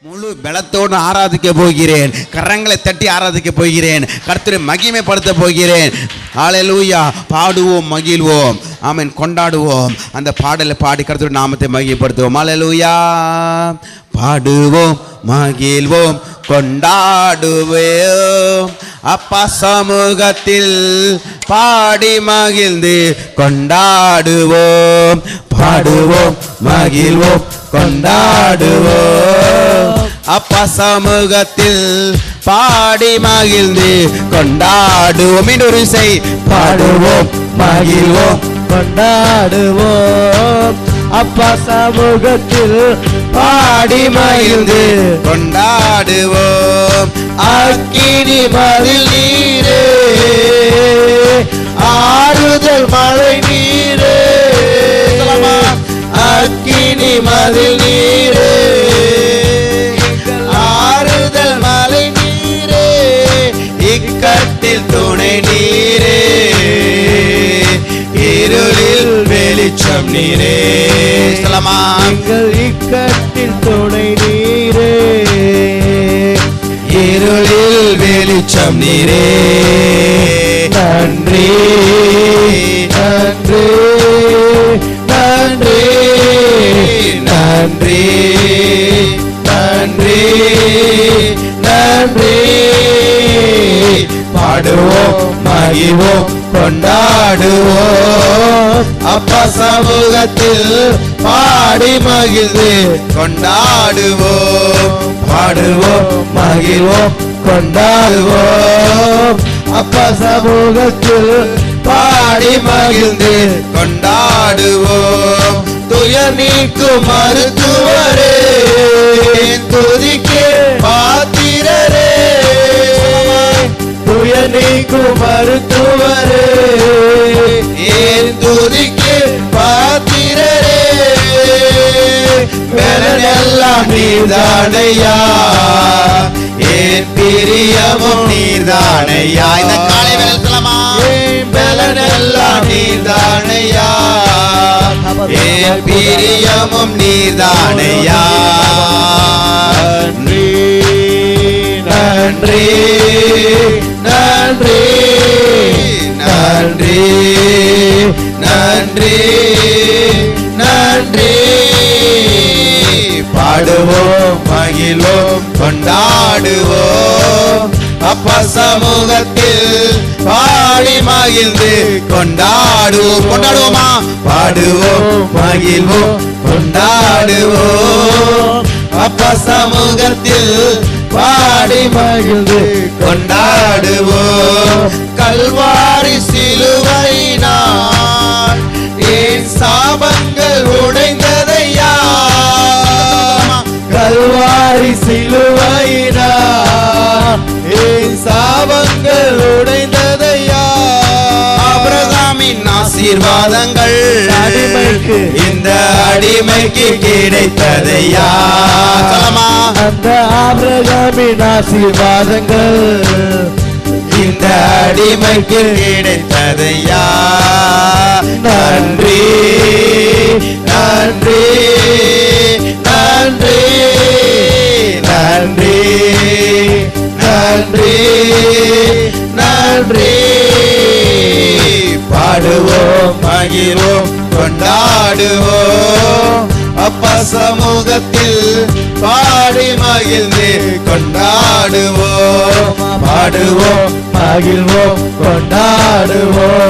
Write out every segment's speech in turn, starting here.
முழு பலத்தோடு ஆராதிக்க போகிறேன். கரங்களை தட்டி ஆராதிக்க போகிறேன். கர்த்தரை மகிமைப்படுத்த போகிறேன். ஹalleluya பாடுவோம் மகிழ்வோம். ஆமென். கொண்டாடுவோம். அந்த பாடலை பாடி கர்த்தருடைய நாமத்தை மகிமைப்படுத்துவோம். ஹalleluya பாடுவோம் மகிழ்வோம். கொண்டாடுவோம். அப்பா சமூகத்தில் பாடி மகிழ்ந்து கொண்டாடுவோம். பாடுவோம் மகிழ்வோம். கொண்டாடுவோம். அப்பா சமூகத்தில் பாடி மகிழ்ந்து கொண்டாடுவோம். இன்னொரு இசை பாடுவோம். மகிழ்வோம். கொண்டாடுவோம். அப்பா சமூகத்தில் பாடி மகிழ்ந்து கொண்டாடுவோம். அக்கினி மதில் நீரே ஆறுதல் மழை நீரே. அக்கினி மதில் நீர். வெளிச்சம் நீரே சொல்லமா. எங்கள் இக்கட்டில் துணை நீரே. இருளில் வெளிச்சம் நீரே. நன்றி நன்றி நன்றி நன்றி நன்றி நன்றி. பாடுவோம் மகிழ்வோம் கொண்டாடுவோம். அப்பா சமூகத்தில் பாடி மகிழ்ந்து கொண்டாடுவோம். பாடுவோம் மகிழ்வோம் கொண்டாடுவோம். அப்பா சமூகத்தில் பாடி மகிழ்ந்து கொண்டாடுவோம். துயர் நீக்கும் மருத்துவரே துதிக்கே பார்த்து துய நீக்கும் மருத்துவரே. ஏன் துதிக்கு பாத்திரரே? வேலனெல்லாம் நீர்தானையா? ஏன் பிரியமும் நீர்தானையா? இந்த காலை வேலை சொல்லமா ஏன் பலனெல்லாம் நீர்தானையா? ஏன் பிரியமும் நீர்தானையா? நன்றி. நன்றி. நன்றி. நன்றி. நன்றி. நன்றி. பாடுவோம் மகிழ்வோம் கொண்டாடுவோம். அப்பா சமூகத்தில் பாடி மகிழ்ந்து கொண்டாடுவோம். கொண்டாடுவோமா? பாடுவோம் மகிழ்வோம் கொண்டாடுவோம். அப்பா சமூகத்தில் பாடி மகிழ்ந்து கொண்டாடுவோம். கல்வாரி சிலுவையினால் ஏன் சாபங்கள் உடைந்ததையா கல்வாரி சிலுவையினா ஏன் சாபங்கள் உடைந்ததையா ஆசீர்வாதங்கள். அடிமைக்கு. அடிமைக்கு கிடைத்ததையா அந்த ஆபிரகாமின் ஆசீர்வாதங்கள். இந்த அடிமைக்கு கிடைத்ததையா நன்றி நன்றி நன்றி நன்றி நன்றி நன்றி. பாடுவோம் மகிழ்வோம். கொண்டாடுவோம். அப்பா சமூகத்தில் பாடி மகிழ்ந்து கொண்டாடுவோம். பாடுவோம் மகிழ்வோம் கொண்டாடுவோம்.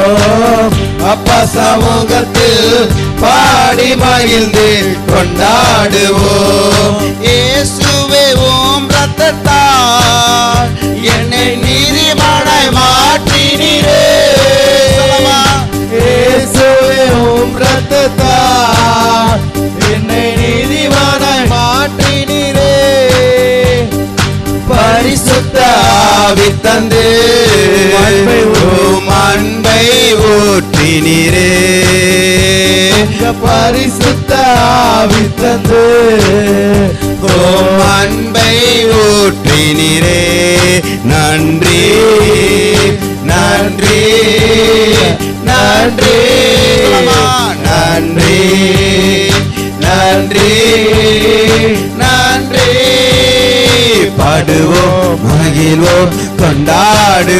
அப்பா சமூகத்தில் பாடி மகிழ்ந்து கொண்டாடுவோம். இயேசுவே ஓம் ரத்தத்தால் என்னை நீதிமானாய் மாற்றினீரே. ஊற்றினீரே பரிசுத்த ஆவி தந்து உம் அன்பை ஊற்றினீரே நன்றி நன்றி நன்றி நன்றி நன்றி நன்றி. மகிழ்வோம் கொண்டாடுவோம்.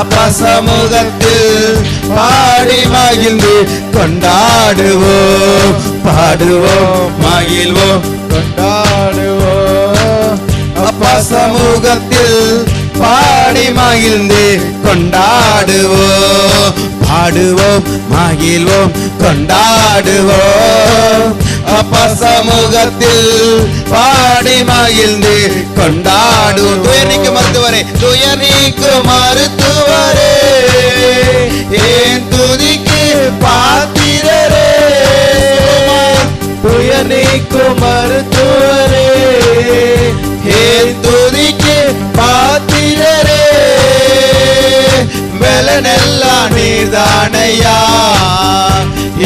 அப்பா சமூகத்தில் பாடி மகிழ்ந்து கொண்டாடுவோம். பாடுவோம் மகிழ்வோம் கொண்டாடுவோம். அப்பா சமூகத்தில் பாடி மகிழ்ந்து கொண்டாடுவோம். பாடுவோம் மகிழ்வோம் கொண்டாடுவோம். அப்பா சமூகத்தில் பாடி மகிழ்ந்து கொண்டாடுவோம். துயர் நீக்கு மருத்துவரே துயர் நீக்கு மருத்துவரே ஏன் துதிக்கு பாத்திரரே. துயர் நீக்கும் மருத்துவரே. ஏன் துதிக்கு பாத்திரரே. வெலனெல்லாம் நீதானையா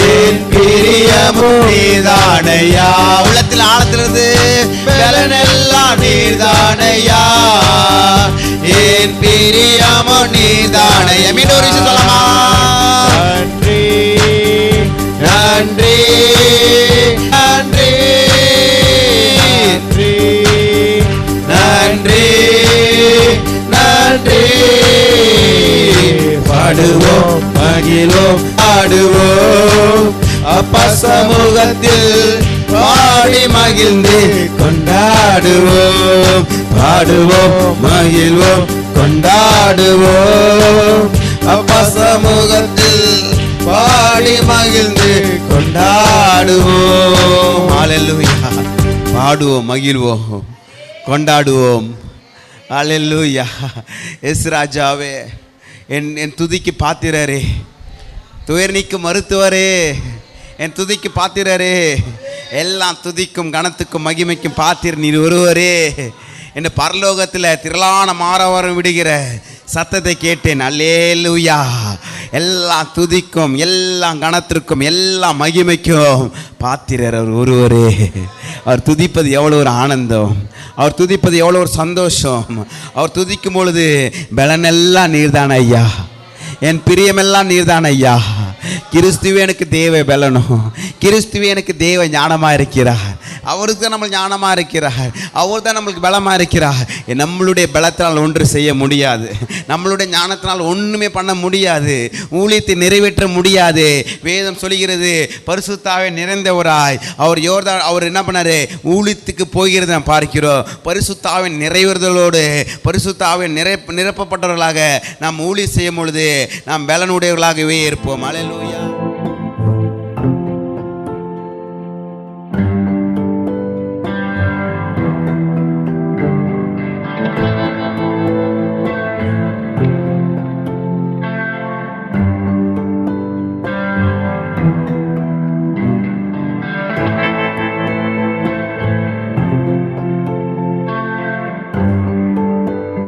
ஏன் பிரியமும் நீதானையா உள்ளத்தில் ஆழத்திலிருந்து வெலனெல்லாம் நீதானையா ஏன் பிரியமும் நீதானையா மீண்டும் ஒரு சொல்லமா நன்றி. நன்றி. நன்றி. நன்றி. நன்றி. நன்றி. பாடுவோம் மகிழ்வோம் ஆடுவோம். அப்பா சமூகத்தில் பாடி மகிழ்ந்து கொண்டாடுவோம். பாடுவோம் மகிழ்வோம் கொண்டாடுவோம். அப்பா சமூகத்தில் பாடி மகிழ்ந்து கொண்டாடுவோம். ஹalleluya பாடுவோம் மகிழ்வோம் கொண்டாடுவோம். ஹalleluya எஸ் ராஜாவே என் என் துதிக்கு பாத்திரரே. துயர் நீக்கும் மருத்துவரே என் துதிக்கு பாத்திரரே. எல்லாம் துதிக்கும் கணத்துக்கும் மகிமைக்கும் பாத்திர நீர் ஒருவரே. என் பரலோகத்தில் திரளான மாறவரம் விடுகிற சத்தத்தை கேட்டேன். அல்லேலுயா. எல்லாம் துதிக்கும் எல்லாம் கணத்திற்கும் எல்லாம் மகிமைக்கும் பாத்திரர் அவர் ஒருவரே. அவர் துதிப்பது எவ்வளோ ஒரு ஆனந்தம். அவர் துதிப்பது எவ்வளோ ஒரு சந்தோஷம். அவர் துதிக்கும் பொழுது பலனெல்லாம் நீர்தான் ஐயா. என் பிரியமெல்லாம் நீர்தான் ஐயா. கிறிஸ்துவே எனக்கு தேவ பலனும். கிறிஸ்துவே எனக்கு தேவ ஞானமாக இருக்கிறார் அவருக்கு தான் நம்ம ஞானமாக இருக்கிறார் அவர் தான் நம்மளுக்கு பலமாக இருக்கிறார் நம்மளுடைய பலத்தினால் ஒன்று செய்ய முடியாது. நம்மளுடைய ஞானத்தினால் ஒன்றுமே பண்ண முடியாது. ஊழியத்தை நிறைவேற்ற முடியாது. வேதம் சொல்கிறது பரிசுத்தாவே நிறைந்தவராய். அவர் யோர்தான் அவர் என்ன பண்ணார்? ஊழியத்துக்கு போகிறத நாம் பார்க்கிறோம். பரிசுத்தாவின் நிறைவேறுதலோடு பரிசுத்தாவின் நிறை நிரப்பப்பட்டவர்களாக நாம் ஊழி செய்யும் பொழுது நாம் பலனுடையவர்களாகவே இருப்போம். அலையலூயா